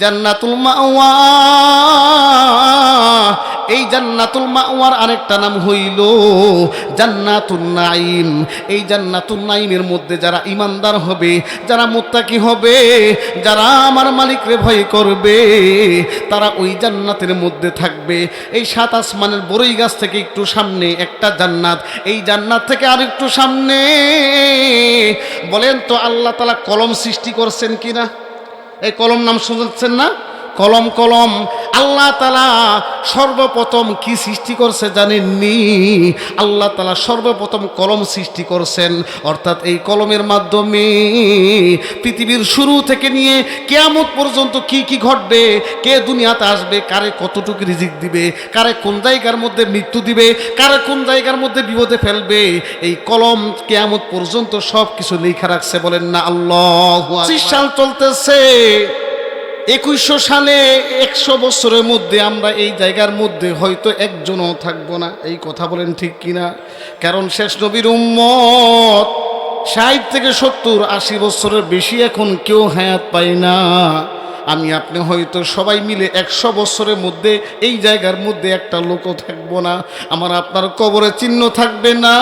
জান্নাতুল মাওয়া। এই জান্নাতুল মাওয়ার আরেকটা নাম হইল জান্নাতুল নাইম এই জান্নাতুল নাইমের মধ্যে যারা ইমানদার হবে, যারা মুত্তাকি হবে, যারা আমার মালিকরে ভয় করবে, তারা ওই জান্নাতের মধ্যে থাকবে। এই সাত আসমানের বড়ই গাছ থেকে একটু সামনে একটা জান্নাত, এই জান্নাত থেকে আর একটু সামনে। বলেন তো আল্লাহ তালা কলম সৃষ্টি করছেন কিনা? এই কলম নাম শুনছেন না? কলম কলম আল্লাহ তালা সর্বপ্রথম কি সৃষ্টি করছে জানেননি? আল্লাহ তালা সর্বপ্রথম কলম সৃষ্টি করছেন। অর্থাৎ এই কলমের মাধ্যমে পৃথিবীর শুরু থেকে নিয়ে কেয়ামত পর্যন্ত কি কি ঘটবে, কে দুনিয়াতে আসবে, কারে কতটুকু রিজিক দিবে, কারে কোন জায়গার মধ্যে মৃত্যু দিবে, কারে কোন জায়গার মধ্যে বিপদে ফেলবে, এই কলম কেয়ামত পর্যন্ত সব কিছু লেখা রাখছে বলেন না আল্লাহ চলতেছে। একুশশো সালে একশো বছরের মধ্যে আমরা এই জায়গার মধ্যে হয়তো একজনও থাকব না। এই কথা বলেন ঠিক কিনা? কারণ শেষ নবীর উম্মত ষাট থেকে সত্তর আশি বছরের বেশি এখন কেউ হায়াত পায় না। আমি, আপনি হয়তো সবাই মিলে একশো বছরের মধ্যে এই জায়গার মধ্যে একটা লোকও থাকব না। আমার আপনার কবরে চিহ্ন থাকবে না।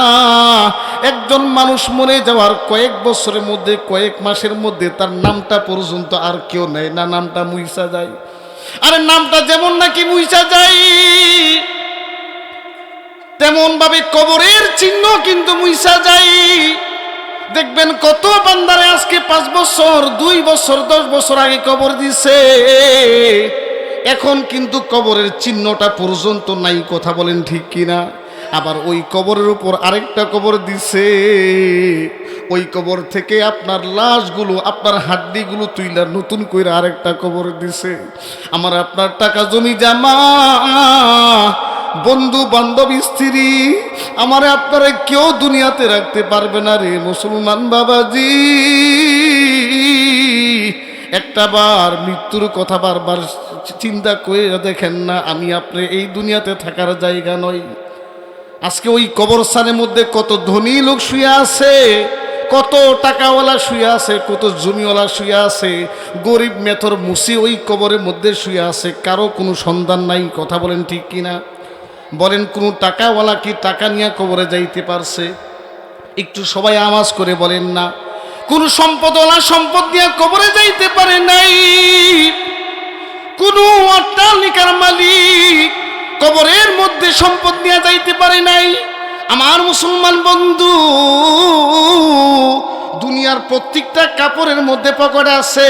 একজন মানুষ মরে যাওয়ার কয়েক বছরের মধ্যে, কয়েক মাসের মধ্যে তার নামটা পর্যন্ত আর কেউ নেয় না। নামটা মুইসা যায়। আরে নামটা যেমন নাকি মুইসা যায় তেমন ভাবে কবরের চিহ্ন কিন্তু মুইসা যায়। দেখবেন কত বান্দারে আজকে পাঁচ বছর, দুই বছর, দশ বছর আগে কবর দিছে। এখন কিন্তু কবরের চিহ্নটা পর্যন্ত নাই, কথা বলেন ঠিক কিনা? আবার ওই কবরের উপর আরেকটা কবর দিছে। ওই কবর থেকে আপনার লাশগুলো, আপনার হাড্ডিগুলো তুইলার নতুন করে আরেকটা কবর দিছে। আমার আপনার টাকা জমি জামা বন্ধু বান্ধব, স্ত্রী, আমারে আপনারা কেউ দুনিয়াতে রাখতে পারবে না রে মুসলমান বাবাজি। একটা বার মৃত্যুর কথা বারবার চিন্তা করে দেখেন না, আমি আপনি এই দুনিয়াতে থাকার জায়গা নয় আজকে ওই কবরস্থানের মধ্যে কত ধনী লোক শুয়ে আছে, কত টাকাওয়ালা শুয়ে আছে, কত জমিওয়ালা শুয়ে আছে, গরিব মেথর মুসি ওই কবরের মধ্যে শুয়ে আছে, কারও কোনো সন্ধান নাই, কথা বলেন ঠিক কিনা? বলেন, কোনো টাকাওয়ালা কি টাকা নিয়ে কবরে যাইতে পারছে? একটু সবাই আওয়াজ করে বলেন, না। কোন সম্পদওয়ালা সম্পদ নিয়ে কবরে যাইতে পারে নাই। কোন অট্টালিকার মালিক কবরের মধ্যে সম্পদ নিয়ে যাইতে পারে নাই। আমার মুসলমান বন্ধু দুনিয়ার প্রত্যেকটা কাপড়ের মধ্যে পকেট আছে,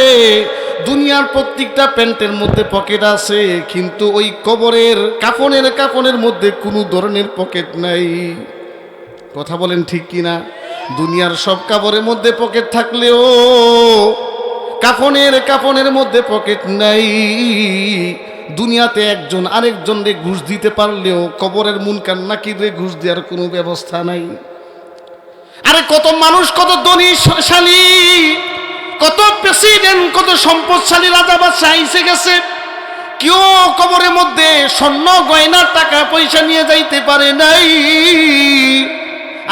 দুনিয়ার প্রত্যেকটা প্যান্টের মধ্যে পকেট আছে, কিন্তু ওই কবরের কাপনের কাপনের মধ্যে কোনো ধরনের পকেট নাই। কথা বলেন ঠিক কিনা? দুনিয়ার সব কাপড়ের মধ্যে পকেট থাকলেও কাফনের কাফনের মধ্যে পকেট নাই। দুনিয়াতে একজন আরেকজন রে ঘুষ দিতে পারলেও কবরের মুন কান্নাকির রে ঘুষ দেওয়ার কোনো ব্যবস্থা নাই। আরে কত মানুষ, কত ধনীশালী কত প্রেসিডেন্ট কত সম্পদশালী রাজা বাদশাহ এসে গেছে। কেউ কবরের মধ্যে স্বর্ণ গয়নার টাকা, পয়সা নিয়ে যাইতে পারে নাই।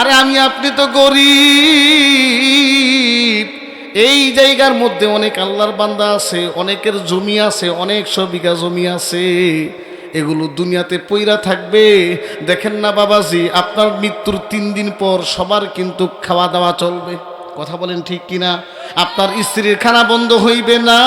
আরে আমি, আপনি তো গরিব। এই জায়গার মধ্যে অনেক আল্লাহর বান্দা আছে, অনেকের জমি আছে অনেকশো বিঘা জমি আছে। এগুলো দুনিয়াতে পইরা থাকবে। দেখেন না বাবাজি, আপনার মৃত্যুর তিন দিন পর সবার কিন্তু খাওয়া দাওয়া চলবে। কথা বলেন ঠিক কিনা? আপনার স্ত্রীর খানা বন্ধ হইবে না।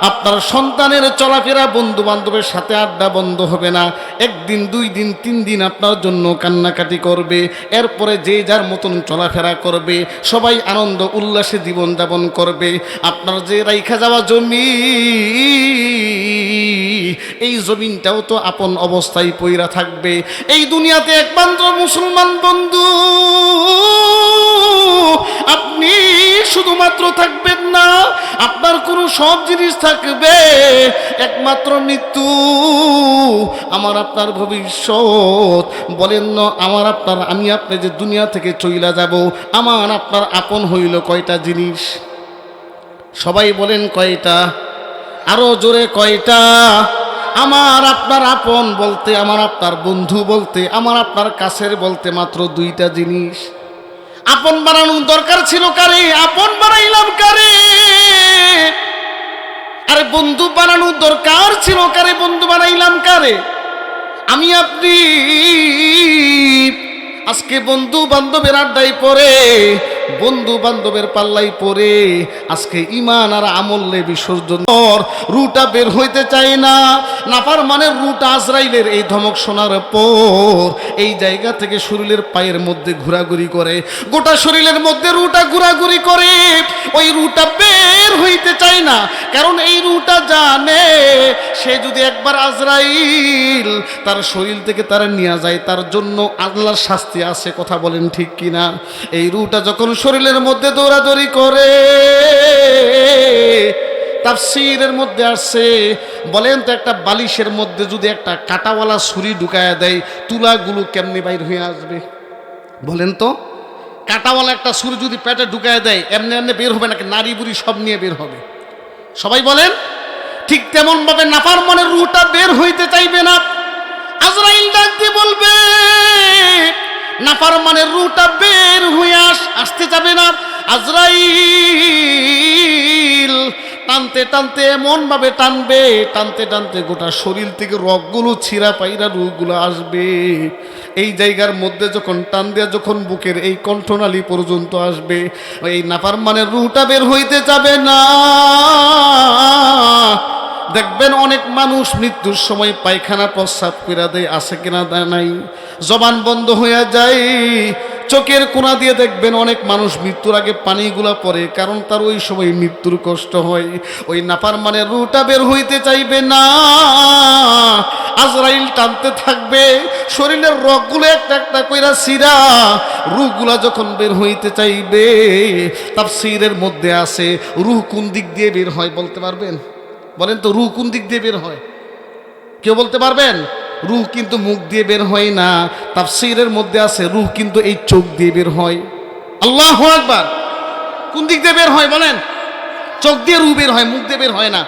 আপনার সন্তানের চলাফেরা বন্ধু বান্ধবের সাথে আড্ডা বন্ধ হবে না। একদিন, দুই দিন, তিন দিন আপনার জন্য কান্নাকাটি করবে। এরপরে যে যার মতন চলাফেরা করবে, সবাই আনন্দ, উল্লাসে জীবন যাপন করবে। আপনার যে রাইখা যাওয়া জমি, এই জমিনটাও তো আপন অবস্থায় পইরা থাকবে। এই দুনিয়াতে একমাত্র মুসলমান বন্ধু। আপনি শুধুমাত্র থাকবেন না, আপনার কোনো সব জিনিস থাকবে, একমাত্র মৃত্যু। আমার আপনার ভবিষ্যৎ। বলেন না, আমার আপনার, আমি আপনি যে দুনিয়া থেকে চইলা যাব, আমার আপনার আপন হইল কয়টা জিনিস? সবাই বলেন কয়টা? আরও জোরে কয়টা? আমার আপনার আপন বলতে, আমার আপনার বন্ধু বলতে, আমার আপনার কাছের বলতে মাত্র দুইটা জিনিস। আপন বানানোর দরকার ছিল কারে? আপন বানাইলাম কারে? আরে বন্ধু বানানোর দরকার ছিল কারে? বন্ধু বানাইলাম কারে? আমি আপনি, আজকে বন্ধু বান্ধবের আড্ডায় পড়ে বন্ধু বান্ধবের পাল্লাই পরে আজকে ইমান আর আমলে বিসর্জন রুটা বের হইতে চাই না। নাপার মানে রুটা আজরাইলের এই ধমক শোনার পর এই জায়গা থেকে শরীরের পায়ের মধ্যে ঘোরাঘুরি করে। গোটা শরীরের মধ্যে রুটা ঘোরাঘুরি করে। ওই রুটা বের হইতে চায় না। কারণ এই রুটা জানে, সে যদি একবার আজরাইল তার শরীর থেকে তারা নিয়ে যায়, তার জন্য আল্লাহর শাস্তি আছে, কথা বলেন ঠিক কিনা? এই রুটা যখন শরীরের মধ্যে দৌড়াদৌড়ি করে। তাফসিরের মধ্যে আসছে, বলেন তো একটা বালিশের মধ্যে যদি একটা কাটাওয়ালা ছুরি ঢুকায়া দেয়, তুলাগুলো কেমনি বাইর হয়ে আসবে? বলেন তো, কাটাওয়ালা একটা ছুরি যদি পেটে ঢুকায় দেয়, এমনি এমনি বের হবে নাকি নারী বুড়ি সব নিয়ে বের হবে? সবাই বলেন, ঠিক তেমন ভাবে নাফার মনের রুটা বের হইতে চাইবে না। আজরাইল ডাক দিয়ে বলবে নাফার মানের রুটা বের হয়ে আস, আসতে যাবে না। আজরাইল টানতে টানতে এমন ভাবে টানবে, টানতে টানতে গোটা শরীর থেকে রগগুলো ছিঁড়া পাইরা রুগুলো আসবে। এই জায়গার মধ্যে যখন টান দেওয়া যখন বুকের এই কণ্ঠনালী পর্যন্ত আসবে এই নাফার মানের রুটা বের হইতে যাবে না। দেখবেন অনেক মানুষ মৃত্যুর সময় পায়খানা প্রস্রাব করে দেয়, আছে কিনা নাই? জবান বন্ধ হয়ে যায়। চোখের কোনা দিয়ে দেখবেন অনেক মানুষ মৃত্যুর আগে পানিগুলা পড়ে কারণ তার ওই সময় মৃত্যুর কষ্ট হয়। ওই নাপার মানে রুটা বের হইতে চাইবে না। আজরাইল টানতে থাকবে, শরীরের রগগুলো একটা একটা কইরা সিরা রুহগুলা যখন বের হইতে চাইবে, তাফসীরের মধ্যে আছে, রুহ কোন দিক দিয়ে বের হয় বলতে পারবেন? বলেন তো, রুহ কোন দিক দিয়ে বের হয়? কেউ বলতে পারবেন? রুহ কিন্তু মুখ দিয়ে বের হয় না। তাফসীরের মধ্যে আছে, রুহ কিন্তু এই চোখ দিয়ে বের হয়। আল্লাহ একবার কোন দিক দিয়ে বের হয় বলেন? চোখ দিয়ে রুহ বের হয়, মুখ দিয়ে বের হয় না।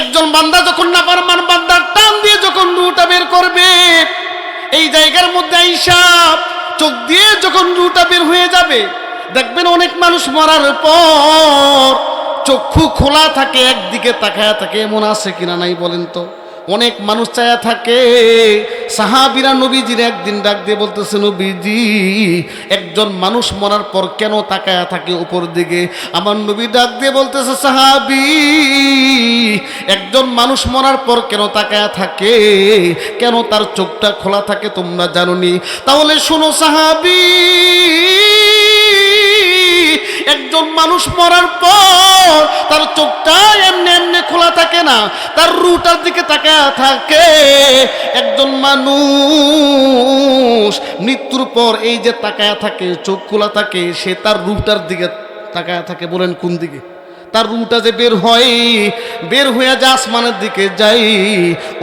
একজন বান্দা যখন না পারমান বান্দার টান দিয়ে যখন রুটা বের করবে, এই জায়গার মধ্যে হিসাব চোখ দিয়ে যখন রুটা বের হয়ে যাবে, দেখবেন অনেক মানুষ মরার পর চক্ষু খোলা থাকে, একদিকে তাকায়া থাকে, এমন আছে কিনা নাই বলেন তো? অনেক মানুষ চায়া থাকে, সাহাবিরা নবীজির একদিন ডাক দিয়ে বলতেছে, নবীজি, একজন মানুষ মরার পর কেন তাকায়া থাকে উপর দিকে? আমার নবী ডাক দিয়ে বলতেছে, সাহাবি, একজন মানুষ মরার পর কেন তাকায়া থাকে? কেন তার চোখটা খোলা থাকে তোমরা জানোনি? তাহলে শোনো, সাহাবি একজন মানুষ মরার পর তার চোখটা এমনি এমনি খোলা থাকে না, তার রুটার দিকে তাকায় থাকে। একজন মানুষ মৃত্যুর পর এই যে তাকায় থাকে, চোখ খোলা থাকে, সে তার রুটার দিকে তাকায় থাকে, বলেন কোন দিকে? তার রুটা যে বের হয়, বের হয়ে যা আসমানের দিকে যাই,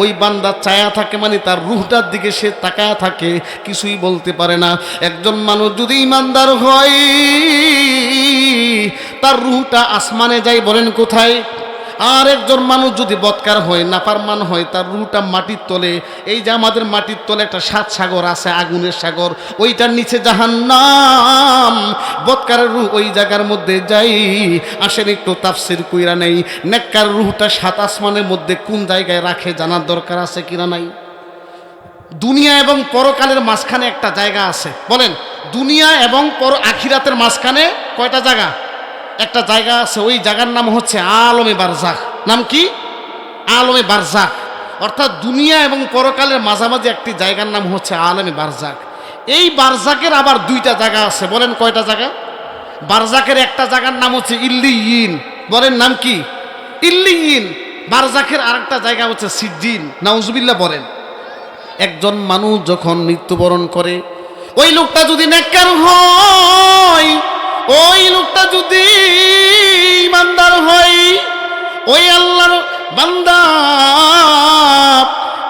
ওই বান্দা চায়া থাকে মানে তার রুহটার দিকে সে তাকায়া থাকে, কিছুই বলতে পারে না। একজন মানুষ যদি ইমানদার হয় তার রুহটা আসমানে যাই বলেন কোথায়? আর একজন মানুষ যদি বৎকার হয় নাপারমান হয়, তার রুটা মাটির তলে, এই যে আমাদের মাটির তলে একটা সাত সাগর আছে, আগুনের সাগর, ওইটার নিচে জাহান নাম বৎকারের রুহ ওই জায়গার মধ্যে যাই, আসেন একটু তাফসির কুইরা নেই। নেককার রুহটা সাত আসমানের মধ্যে কোন জায়গায় রাখে জানার দরকার আছে কিনা নাই? দুনিয়া এবং পরকালের মাঝখানে একটা জায়গা আছে। বলেন, দুনিয়া এবং পর আখিরাতের মাঝখানে কয়টা জায়গা? একটা জায়গা আছে, ওই জায়গার নাম হচ্ছে আলমে বারজাক। নাম কি? আলমে বারজাক। অর্থাৎ দুনিয়া এবং পরকালের মাঝামাঝি একটি জায়গার নাম হচ্ছে আলমে বারজাক। এই বারজাকের আবার দুইটা জায়গা আছে, বলেন কয়টা জায়গা? বারজাকের একটা জায়গার নাম হচ্ছে ইল্লিয়িন বলেন নাম কি? ইল্লিয়িন বারজাকের আরেকটা জায়গা হচ্ছে সিদ্দিন নাউজুবিল্লাহ বলেন। একজন মানুষ যখন মৃত্যুবরণ করে, ওই লোকটা যদি নেককার হয় ওই লোকটা যদি ইমানদার হয়, ওই আল্লাহর বান্দা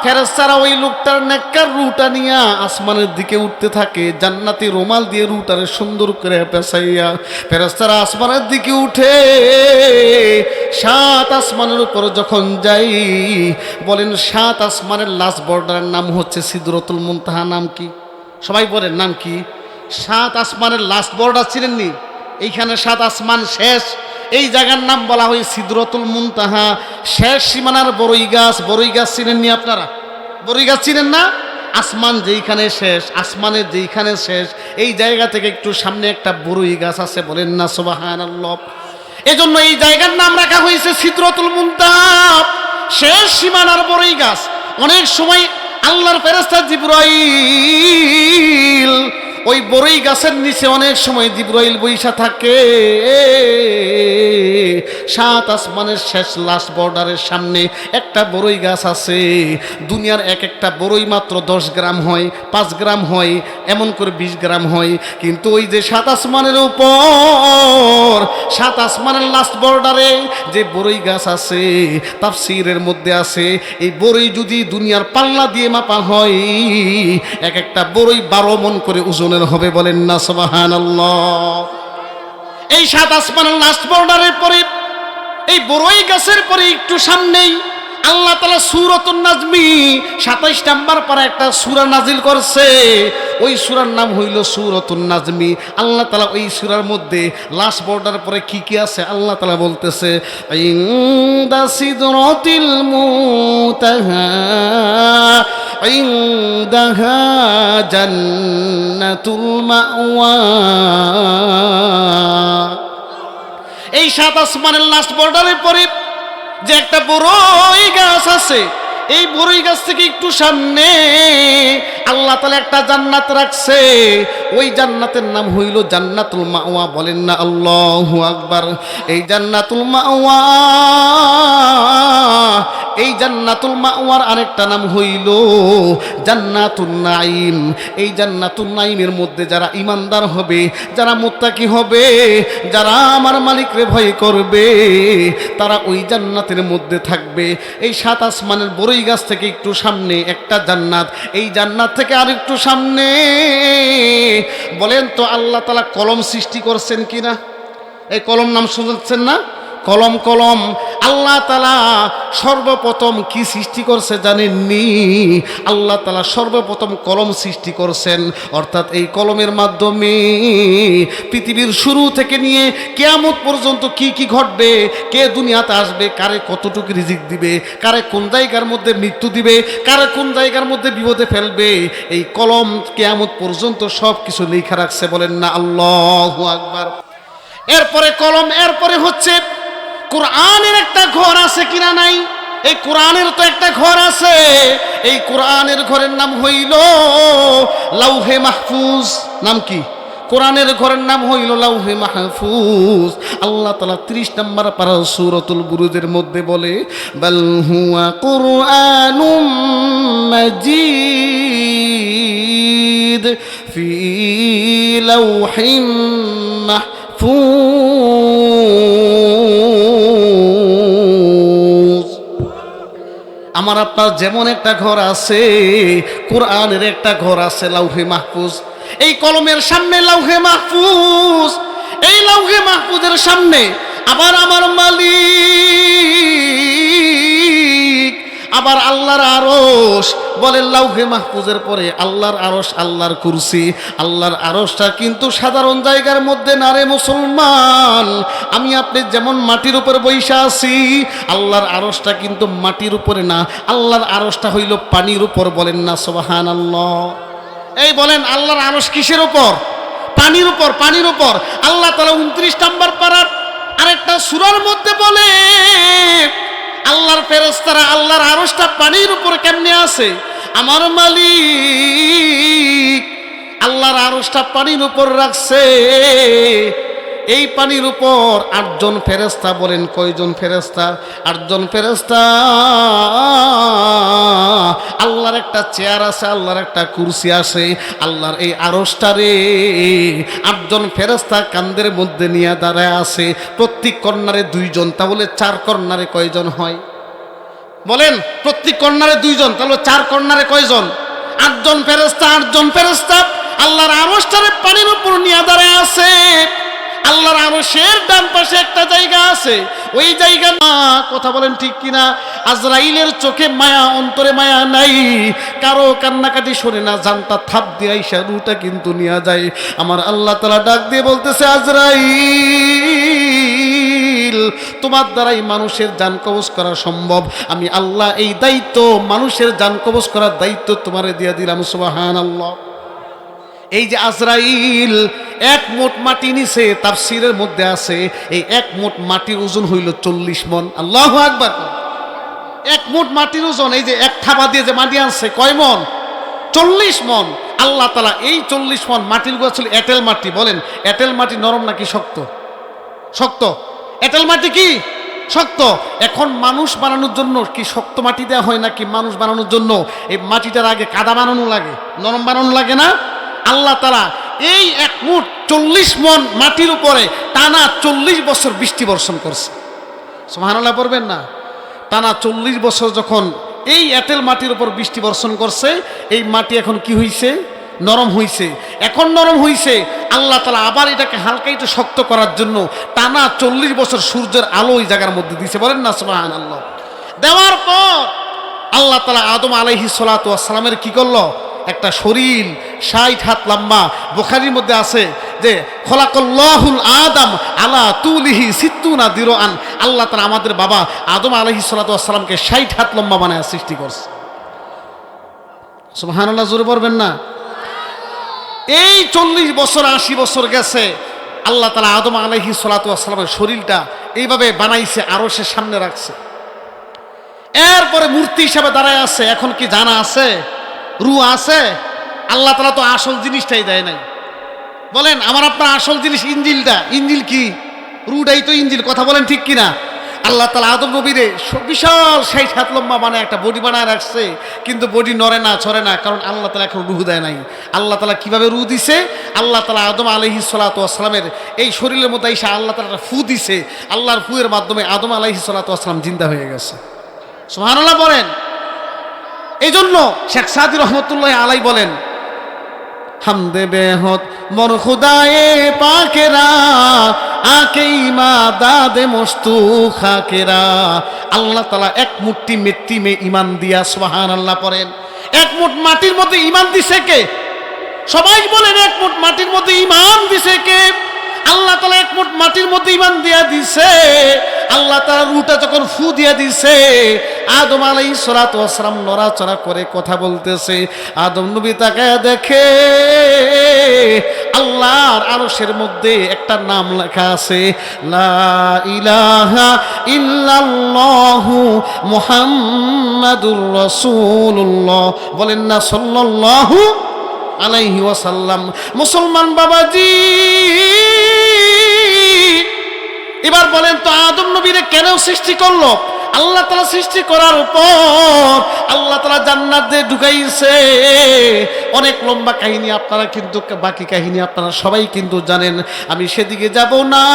ফেরেস্তারা ওই লোকটার নেককার রুটা নিয়ে আসমানের দিকে উঠতে থাকে, জান্নাতি রুমাল দিয়ে রুটারে সুন্দর করে পেঁচাইয়া ফেরেস্তারা আসমানের দিকে উঠে সাত আসমানের উপর যখন যাই, বলেন সাত আসমানের লাস্ট বর্ডারের নাম হচ্ছে সিদরতুল মুনতাহা, নাম কি? সবাই বলেন নাম কি? সাত আসমানের লাস্ট বর্ডার ছিলেননি। এইখানে সাত আসমান শেষ। এই জায়গার নাম বলা হয় সিদরতুল মুনতাহা। শেষ সীমানার বড়ই গাছ বড়ই গাছ চিনেননি আপনারা? বড়ই গাছ চিনেন না? আসমান যেইখানে শেষ আসমানের যেইখানে শেষ, এই জায়গা থেকে একটু সামনে একটা বড়ই গাছ আছে, বলেন না সোবাহান এজন্য এই জায়গার নাম রাখা হয়েছে সিদরতুল মুনতাহা। শেষ সীমানার বড়ই গাছ। অনেক সময় আল্লাহর ফেরেস্তা জিব্রাইল ওই বড়ই গাছের নিচে অনেক সময় জিব্রাইল বৈশা থাকে। সাত আসমানের শেষ লাস্ট বর্ডারের সামনে একটা বরই গাছ আছে। দুনিয়ার এক একটা বরই মাত্র দশ গ্রাম হয়, পাঁচ গ্রাম হয়। এমন করে বিশ গ্রাম হয়, কিন্তু ওই যে সাত আসমানের উপর, সাত আসমানের লাস্ট বর্ডারে যে বড়ই গাছ আছে, তাফসিরের মধ্যে আছে, এই বড়ই যদি দুনিয়ার পাল্লা দিয়ে মাপা হয়, এক একটা বড়ই বারো মন করে ওজনের হবে বলেন না সবাহান এই সাত আসমানের লাস্ট বর্ডারের পরে, এই বড়ই গাছের পরে একটু সামনেই আল্লাহ তালা সুরতুন নাজমি সাতাইশ নাম্বার পারা একটা সুরা নাজিল করছে। ওই সুরার নাম হইল সুরতুন নাজমি। আল্লাহ তালা ওই সুরার মধ্যে লাস্ট বর্ডার পরে কি কি আছে আল্লাহ তালা বলতেছে এই সাত আসমানের লাস্ট বর্ডারের পরে যে একটা বড়ই গাছ আছে এই বড়ই গাছ থেকে একটু সামনে আল্লাহ তালা একটা জান্নাত রাখছে। ওই জান্নাতের নাম হইল জান্নাতুল মাওয়া। বলেন না আল্লাহ আকবার। এই জান্নাতুল মাওয়া, এই জান্নাতুল মাওয়ার আরেকটা নাম হইল জান্নাতুল নাইম এই জান্নাতুল নাইমের মধ্যে যারা ইমানদার হবে, যারা মুত্তাকি হবে, যারা আমার মালিকরে ভয় করবে, তারা ওই জান্নাতের মধ্যে থাকবে। এই সাত আসমানের বড়ই গাছ থেকে একটু সামনে, একটা জান্নাত। এই জান্নাত থেকে আর একটু সামনে। বলেন তো আল্লাহ তালা কলম সৃষ্টি করছেন কিনা? এই কলম নাম শুনছেন না? কলম কলম, আল্লাহ তালা সর্বপ্রথম কি সৃষ্টি করছে জানেননি? আল্লাহ তালা সর্বপ্রথম কলম সৃষ্টি করছেন। অর্থাৎ এই কলমের মাধ্যমে পৃথিবীর শুরু থেকে নিয়ে কেয়ামত পর্যন্ত কি কি ঘটবে, কে দুনিয়াতে আসবে, কারে কতটুকু রিজিক দিবে, কারে কোন জায়গার মধ্যে মৃত্যু দিবে, কারে কোন জায়গার মধ্যে বিপদে ফেলবে, এই কলম কেয়ামত পর্যন্ত সব কিছু লেখা রাখছে বলেন না আল্লাহ আকবার। এরপরে কলম, এরপরে হচ্ছে কোরআনের একটা ঘর আছে কিনা নাই? এই কোরআনের তো একটা ঘর আছে। এই কোরআনের ঘরের নাম হইল লাউহে মাহফুজ। নাম কি? কোরআনের ঘরের নাম হইল লাউহে মাহফুজ। আল্লাহ তালা ত্রিশ নম্বর পারা সুরতুল বুরুজের মধ্যে বলে কোরআনুম মাজিদ ফি লাউহিম মাহফুজ। আমার আপনার যেমন একটা ঘর আছে, কোরআনের একটা ঘর আছে লাউহে মাহফুজ। এই কলমের সামনে লাউহে মাহফুজ, এই লাউহে মাহফুজের সামনে আবার আমার মালিক, আবার আল্লাহর আরস বলে লাউহে মাহফুজের পরে আল্লাহর আরস আল্লাহর কুরসি, আল্লাহর আরসটা কিন্তু সাধারণ জায়গার মধ্যে না রে মুসলমান। আমি আপনি যেমন মাটির উপর বৈশা আছি, আল্লাহর আরসটা কিন্তু মাটির উপরে না। আল্লাহর আরসটা হইল পানির উপর বলেন না সোবাহান আল্লাহ এই বলেন, আল্লাহর আরস কিসের উপর? পানির উপর পানির উপর। আল্লাহ তালা উনত্রিশ নাম্বার পাড়ার আরেকটা সুরার মধ্যে বলে আল্লাহর ফেরস্তারা আল্লাহর আরসটা পানির উপর কেমনে আছে? আমার মালিক আল্লাহর আরসটা পানির উপর রাখছে। এই পানির উপর আটজন ফেরেস্তা বলেন, কয়জন ফেরেস্তা আটজন ফেরেস্তা আল্লাহর একটা চেয়ার আছে, আল্লাহর একটা কুরসি আছে, আল্লাহর এই আরসটারে আটজন ফেরেস্তা কান্দের মধ্যে নিয়ে দাঁড়ায় আছে, প্রত্যেক কর্নারে দুইজন, তাহলে চার কর্নারে কয়জন হয়? বলেন, প্রত্যেক কর্নারে দুইজন, তাহলে চার কর্নারে কয়জন? আটজন ফেরেস্তা আটজন ফেরেস্তা আল্লাহর আরসটারে পানির উপর নিয়ে দাঁড়ায় আছে। আল্লাহর আরশের ডান পাশে একটা জায়গা আছে। ওই জায়গা না কথা বলেন ঠিক কিনা? আজরাইলের চোখে মায়া, অন্তরে মায়া নাই। কারও কান্নাকাটি শোনে না, জানতা থাপ দিয়ে আইসা রুটা কিন্তু নিয়ে যায়। আমার আল্লাহ তালা ডাক দিয়ে বলতেছে, আজরাইল, তোমার দ্বারাই মানুষের যান কবজ করা সম্ভব। আমি আল্লাহ এই দায়িত্ব, মানুষের যান কবজ করার দায়িত্ব তোমারে দিয়ে দিলাম সুবাহান আল্লাহ এই যে আজরাইল, এক মোট মাটি নিছে তার তাফসিরের মধ্যে আছে, এই এক মোট মাটির ওজন হইল চল্লিশ মন। আল্লাহ আকবার। এক মোট মাটির ওজন, এই যে এক থাবা দিয়ে যে মাটি আনছে, কয় মন? চল্লিশ মন। আল্লাহ তালা এই চল্লিশ মন মাটিরগুলো ছিল এঁটেল মাটি, বলেন, এঁটেল মাটি নরম নাকি শক্ত? শক্ত। এঁটেল মাটি কি? শক্ত। এখন মানুষ বানানোর জন্য কি শক্ত মাটি দেওয়া হয় নাকি মানুষ বানানোর জন্য? এই মাটিটার আগে কাদা বানানো লাগে, নরম বানানো লাগে না? আল্লাহ তালা এই এক মুঠ চল্লিশ মন মাটির উপরে টানা চল্লিশ বছর বৃষ্টি বর্ষণ করছে। সোহানাল্লাহ পড়বেন না? টানা চল্লিশ বছর যখন এই এঁটেল মাটির উপর বৃষ্টি বর্ষণ করছে, এই মাটি এখন কি হইছে? নরম হইছে। এখন নরম হইছে। আল্লাহ তালা আবার এটাকে হালকা একটু শক্ত করার জন্য টানা চল্লিশ বছর সূর্যের আলো ওই জায়গার মধ্যে দিছে। বলেন না সোহান আল্লাহ দেওয়ার পর আল্লাহ তালা আদম আলহি সালাতামের কি করল? একটা শরীর ষাট হাত লম্বা। বোখারির মধ্যে আছে যে, খোলাকল্লাহুল আদম আলা তুলিহি সিত্তুনা দিরো আন আল্লাহ তারা আমাদের বাবা আদম আলহি সালাতামকে ষাট হাত লম্বা বানায় সৃষ্টি করছে। সুবাহান্লাহ জোরে পড়বেন না? এই চল্লিশ বছর, আশি বছর গেছে আল্লাহ তালা আদম আলহি সালাতামের শরীরটা এইভাবে বানাইছে, আরও সে সামনে রাখছে। এরপরে মূর্তি হিসাবে দাঁড়ায় আছে, এখন কি জানা আছে? রু আছে, আল্লাহ তালা তো আসল জিনিসটাই দেয় নাই। বলেন, আমার আপনার আসল জিনিস ইঞ্জিলটা। ইঞ্জিল কি? রুটাই তো ইঞ্জিল, কথা বলেন ঠিক কিনা? আল্লাহ তালা আদম নবীরে বিশাল ষাট হাত লম্বা মানে একটা বডি বানায় রাখছে, কিন্তু বডি নড়ে না, ছড়ে না, কারণ আল্লাহ তালা এখন রুহ দেয় নাই। আল্লাহ তালা কীভাবে রু দিছে? আল্লাহ তালা আদম আলহি সালাতামের এই শরীরের মধ্যে এসে আল্লাহ তালা ফু দিছে, আল্লাহর ফুয়ের মাধ্যমে আদম আলহি সালাতাম জিন্দা হয়ে গেছে। সোহানুল্লাহ বলেন। এই জন্য শেখ সাদি রহমতুল্লাহ আলাই বলেন, হামদে বেহত মর খুদায়ে পাকেরা আকেই মা দাদে মস্তু খাকেরা। আল্লাহ তালা এক মুঠি মেট্টি মে ইমান দিয়া সোহান আল্লাহ পড়েন। এক মুঠ মাটির মধ্যে ইমান দিছে কে? সবাই বলেন এক মুঠ মাটির মধ্যে ইমান দিছে কে? আল্লাহ তালা এক মুঠ মাটির মধ্যে ইমান দিয়া দিছে। আল্লাহ তালা রুটা যখন ফু দিয়া দিছে আদম আলাই সরাত আসরাম নড়াচড়া করে কথা বলতেছে। আদম নবী তাকে দেখে আল্লাহর আরশের মধ্যে একটা নাম লেখা আছে, লা ইলাহা ইল্লাল্লাহু মুহাম্মাদুর রাসূলুল্লাহ। বলেন না, সাল্লাল্লাহু আলাইহি ওয়াসাল্লাম। মুসলমান বাবাজি, এবার বলেন তো আদম নবীরে কেন সৃষ্টি করল? আল্লাহ তালা সৃষ্টি করার পর আল্লাহ তালা জান্নাত দিয়ে ঢুকাইছে। অনেক লম্বা কাহিনী আপনারা কিন্তু, বাকি কাহিনী আপনারা সবাই কিন্তু জানেন। আমি সেদিকে যাব না।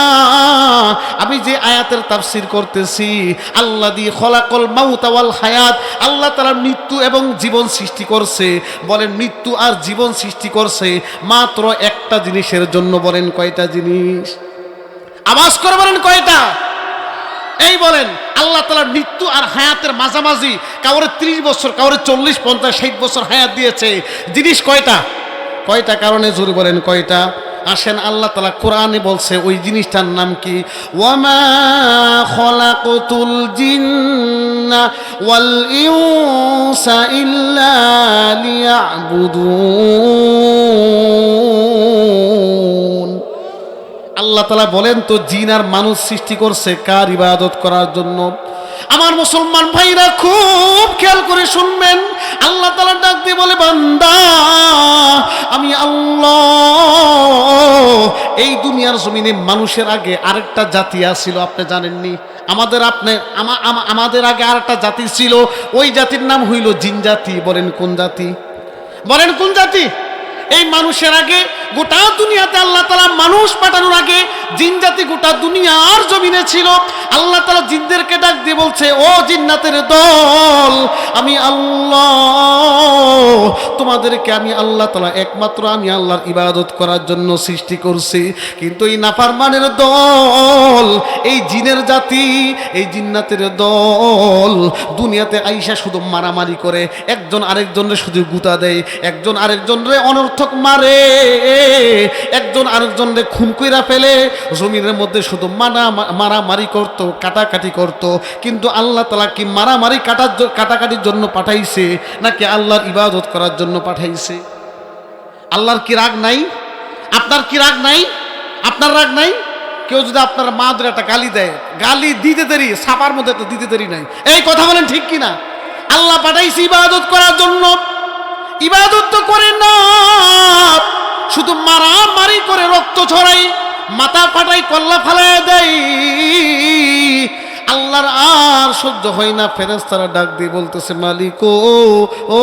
আমি যে আয়াতের তাফসির করতেছি আল্লাহ দিয়ে খলাকল মাউতাওয়াল হায়াত, আল্লাহ তালা মৃত্যু এবং জীবন সৃষ্টি করছে। বলেন মৃত্যু আর জীবন সৃষ্টি করছে, মাত্র একটা জিনিসের জন্য বলেন কয়টা জিনিস? আওয়াজ করে বলেন কয়টা? এই বলেন, আল্লাহ তালার মৃত্যু আর হায়াতের মাঝামাঝি, কাউরে ত্রিশ বছর, কাউরে চল্লিশ, পঞ্চাশ, ষাট বছর হায়াত দিয়েছে। জিনিস কয়টা? কয়টা কারণে জোর বলেন, কয়টা? আসেন আল্লাহ তালা কোরআনে বলছে, ওই জিনিসটার নাম কি? ওয়ামা খলাকুতুল ওয়াল ইল্লা লিয়াবুদুন। আল্লাহ তালা বলেন, তো জিন আর মানুষ সৃষ্টি করছে কার ইবাদত করার জন্য? আমার মুসলমান ভাইরা খুব খেয়াল করে শুনবেন। আল্লাহ তালা ডাক দিয়ে বলে, বান্দা, আমি আল্লাহ, এই দুনিয়ার জমিনে মানুষের আগে আরেকটা জাতি আসছিল আপনি জানেননি? আমাদের আপনি, আমা- আমা- আমাদের আগে আরেকটা জাতি ছিল, ওই জাতির নাম হইল জিন জাতি। বলেন, কোন জাতি? বলেন, কোন জাতি? এই মানুষের আগে গোটা দুনিয়াতে আল্লাহ তালা মানুষ পাঠানোর আগে জিন জাতি গোটা দুনিয়ার জমিনে ছিল। আল্লাহ তালা জিনদেরকে ডাক দিয়ে বলছে, ও জিন্নাতের দল, আমি আল্লাহ, তোমাদেরকে আমি আল্লাহ তালা একমাত্র আমি আল্লাহর ইবাদত করার জন্য সৃষ্টি করছি। কিন্তু এই নাফারমানের দল, এই জিনের জাতি, এই জিন্নাতের দল দুনিয়াতে আইসা শুধু মারামারি করে। একজন আরেকজনের শুধু গুতা দেয়, একজন আরেকজনরে অনর্থক মারে। একজন আরেকজনরে খুন কইরা ফেলে, জমিনের মধ্যে শুধু মানা, মারামারি করত, কাটাকাটি করত। কিন্তু আল্লাহ তালা কি মারামারি কাটার কাটাকাটির জন্য পাঠাইছে, নাকি আল্লাহর ইবাদত করার জন্য পাঠাইছে? আল্লাহর কি রাগ নাই? আপনার কি রাগ নাই? আপনার রাগ নাই? কেউ যদি আপনার মা ধরে একটা গালি দেয়, গালি দিতে দেরি সাপার মধ্যে তো দিতে দেরি নাই। এই কথা বলেন ঠিক কিনা? আল্লাহ পাঠাইছে ইবাদত করার জন্য। ইবাদত তো করে না। শুধু মারামারি করে রক্ত ছড়াই মাথা ফাটাই কল্লা ফালাই দেয় আল্লাহর আর সহ্য হয় না। ফেরেস্তারা ডাক দিয়ে বলতেছে, মালিক, ও,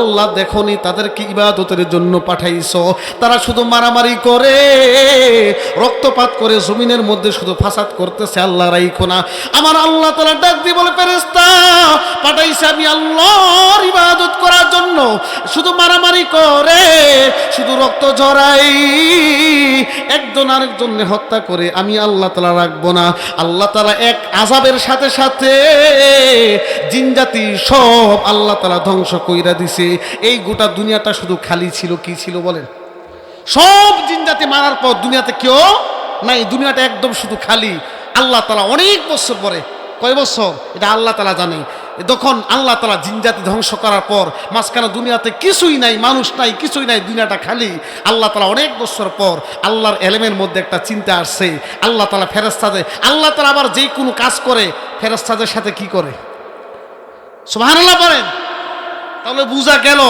আল্লাহ দেখনি তাদেরকে ইবাদতের জন্য পাঠাইছ? তারা শুধু মারামারি করে, রক্তপাত করে, জমিনের মধ্যে শুধু ফাসাদ করতেছে, আল্লাহ রাইখো না। আমার আল্লাহ তালা ডাক দিয়ে বলে ফেরেস্তা পাঠাইছে আমি আল্লাহর ইবাদত করার জন্য। শুধু মারামারি করে, শুধু রক্ত ঝরাই, একজন আরেকজনকে হত্যা করে আমি আল্লাহ তালা রাখব না। আল্লাহ তালা এক আজাবের সাথে সাথে জিনজাতি সব আল্লাহ তালা ধ্বংস কইরা দিছে। এই গোটা দুনিয়াটা শুধু খালি ছিল, কি ছিল বলেন? সব জিনজাতি মারার পর দুনিয়াতে কেউ নাই, দুনিয়াটা একদম শুধু খালি। আল্লাহ তালা অনেক বছর পরে, কয় বছর? এটা আল্লাহ তালা জানে। তখন আল্লাহ তালা জিনজাতি ধ্বংস করার পর মাঝখানে দুনিয়াতে কিছুই নাই, মানুষ নাই, কিছুই নাই, দুনিয়াটা খালি। আল্লাহ তালা অনেক বছর পর আল্লাহর এলেমের মধ্যে একটা চিন্তা আসছে। আল্লাহ তালা ফেরেস্তাদের আল্লাহ তালা আবার যেই কোনো কাজ করে ফেরেস্তাদের সাথে কি করে? সুবহানাল্লাহ বলেন। তাহলে বোঝা গেল,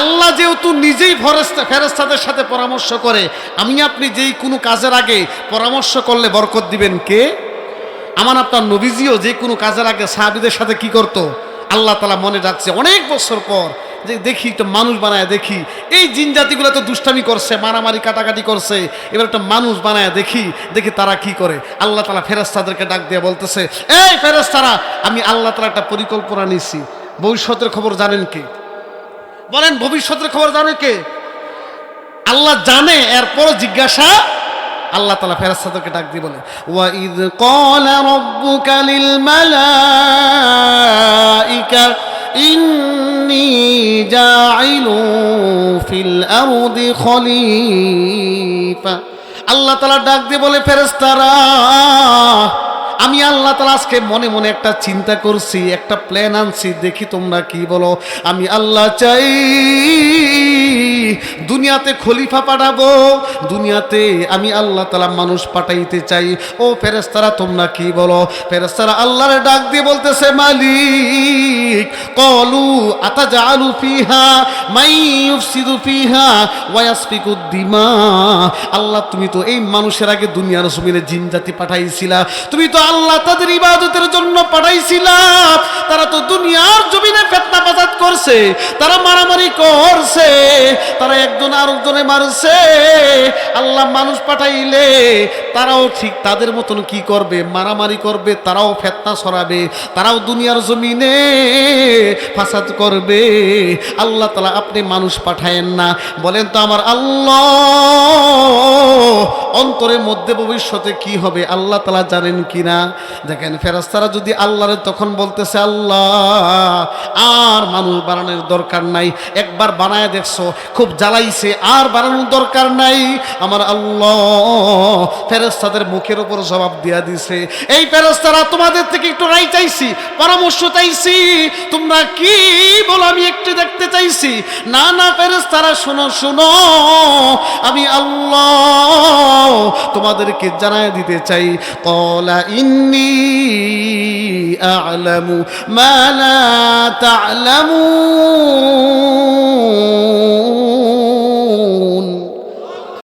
আল্লাহ যেহেতু নিজেই ফেরেস্তা ফেরেস্তাদের সাথে পরামর্শ করে, আমি আপনি যেই কোনো কাজের আগে পরামর্শ করলে বরকত দিবেন কে? আমার আপনার নবীজিও যে কোনো কাজের আগে সাহাবিদের সাথে কি করত? আল্লাহ তালা মনে রাখছে, অনেক বছর পর যে দেখি একটা মানুষ বানায় দেখি, এই জিন জাতিগুলো তো দুষ্টামি করছে, মারামারি, কাটাকাটি করছে, এবার একটা মানুষ বানায় দেখি দেখি তারা কি করে? আল্লাহ তালা ফেরেস্তাদেরকে ডাক দিয়ে বলতেছে, এই ফেরেস্তারা আমি আল্লাহ তালা একটা পরিকল্পনা নিছি ভবিষ্যতের খবর জানেন কি? বলেন, ভবিষ্যতের খবর জানে কে? আল্লাহ জানে এরপর জিজ্ঞাসা আল্লাহ তালা ফেরাস্তাদেরকে ডাক দিয়ে বলে ওয়াঈদ কল রব্বুকালিল মালাইকা, ইন্নি জাইলু ফিল আরদি খলিফা। আল্লাহ তালা ডাক দিয়ে বলে ফেরেস্তারা আমি আল্লাহ তালা আজকে মনে মনে একটা চিন্তা করছি, একটা প্ল্যান আনছি, দেখি তোমরা কি বলো। আমি আল্লাহ চাই দুনিয়াতে খলিফা পাঠাবো, দুনিয়াতে আমি আল্লাহ তালা মানুষ পাঠাইতে চাই। ও ফেরেস্তারা তোমরা কি বলো? ফেরেস্তারা আল্লাহরে ডাক দিয়ে বলতেছে, মালিক, কলু আতা জালু ফিহা, মাই ইউফসিদু ফিহা ওয়াসফিকু দিমা। আল্লাহ, তুমি তো এই মানুষের আগে দুনিয়ার জমিনে জিন জাতি পাঠাইছিলা। তুমি তো আল্লাহ তাদের ইবাদতের জন্য পাঠাইছিলা তারা তো দুনিয়ার জমিনে ফেতনা ফাসাদ করছে, তারা মারামারি করছে, তারা একজন আরেকজনে মারছে। আল্লাহ মানুষ পাঠাইলে তারাও ঠিক তাদের মতন কি করবে, মারামারি করবে, তারাও ফেতনা সরাবে তারাও দুনিয়ার জমিনে ফাসাদ করবে। আল্লাহ তালা আপনি মানুষ পাঠায়েন না। বলেন তো আমার আল্লাহ অন্তরের মধ্যে ভবিষ্যতে কি হবে আল্লাহ তালা জানেন কি না দেখেন ফেরাস্তারা যদি আল্লাহরে তখন বলতেছে, আল্লাহ, আর মানুষ বানানোর দরকার নাই। একবার বানায় দেখছ, খুব জ্বালাইছে, আর বানানোর দরকার নাই। আমার আল্লাহ ফেরেস্তাদের মুখের উপর জবাব দিয়া দিছে, এই ফেরেস্তারা তোমাদের থেকে একটু রাই চাইছি, পরামর্শ চাইছি। তোমরা কি বলো, আমি একটু দেখতে চাইছি। না না ফেরেস্তারা শোনো শোনো, আমি আল্লাহ তোমাদেরকে জানাই দিতে চাই। কলা ইন্নি আলামু মালা তালামু